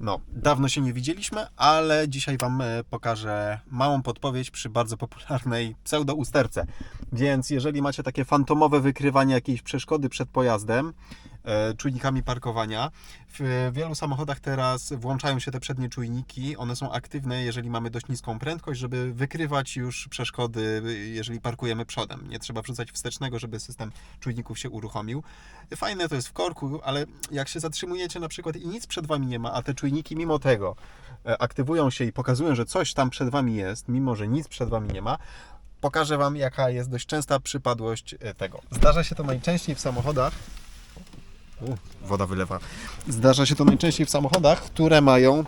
No, dawno się nie widzieliśmy, ale dzisiaj Wam e, pokażę małą podpowiedź przy bardzo popularnej pseudo-usterce. Więc jeżeli macie takie fantomowe wykrywanie jakiejś przeszkody przed pojazdem, czujnikami parkowania, w wielu samochodach teraz włączają się te przednie czujniki. One są aktywne, jeżeli mamy dość niską prędkość, żeby wykrywać już przeszkody, jeżeli parkujemy przodem. Nie trzeba wrzucać wstecznego, żeby system czujników się uruchomił. Fajne to jest w korku, ale jak się zatrzymujecie na przykład i nic przed Wami nie ma, a te czujniki mimo tego e, aktywują się i pokazują, że coś tam przed Wami jest, mimo że nic przed Wami nie ma, pokażę Wam, jaka jest dość częsta przypadłość e, tego. Zdarza się to najczęściej w samochodach. Woda wylewa. Zdarza się to najczęściej w samochodach, które mają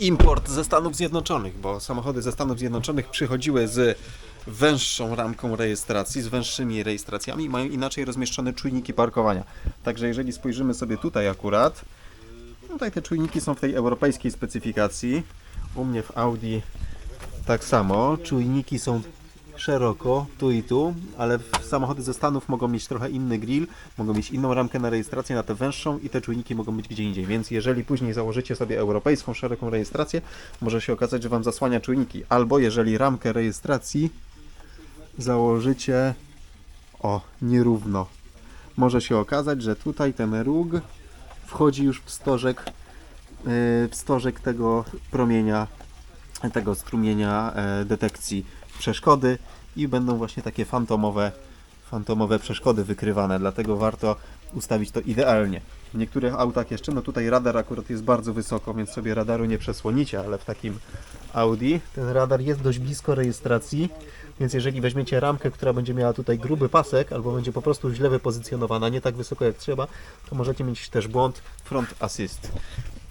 import ze Stanów Zjednoczonych, bo samochody ze Stanów Zjednoczonych przychodziły z węższą ramką rejestracji, z węższymi rejestracjami mają inaczej rozmieszczone czujniki parkowania. Także jeżeli spojrzymy sobie tutaj akurat, tutaj te czujniki są w tej europejskiej specyfikacji. U mnie w Audi tak samo. Czujniki są szeroko, tu i tu, ale samochody ze Stanów mogą mieć trochę inny grill, mogą mieć inną ramkę na rejestrację, na tę węższą i te czujniki mogą być gdzie indziej. Więc jeżeli później założycie sobie europejską szeroką rejestrację, może się okazać, że Wam zasłania czujniki. Albo jeżeli ramkę rejestracji założycie o nierówno, może się okazać, że tutaj ten róg wchodzi już w stożek, yy, w stożek tego promienia, tego strumienia e, detekcji przeszkody i będą właśnie takie fantomowe, fantomowe przeszkody wykrywane, dlatego warto ustawić to idealnie. W niektórych autach jeszcze, no tutaj radar akurat jest bardzo wysoko, więc sobie radaru nie przesłonicie, ale w takim Audi ten radar jest dość blisko rejestracji, więc jeżeli weźmiecie ramkę, która będzie miała tutaj gruby pasek, albo będzie po prostu źle wypozycjonowana, nie tak wysoko jak trzeba, to możecie mieć też błąd front assist.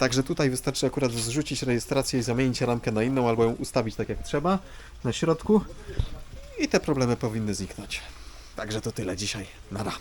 Także tutaj wystarczy akurat zrzucić rejestrację i zamienić ramkę na inną, albo ją ustawić tak jak trzeba na środku i te problemy powinny zniknąć. Także to tyle dzisiaj. Nara.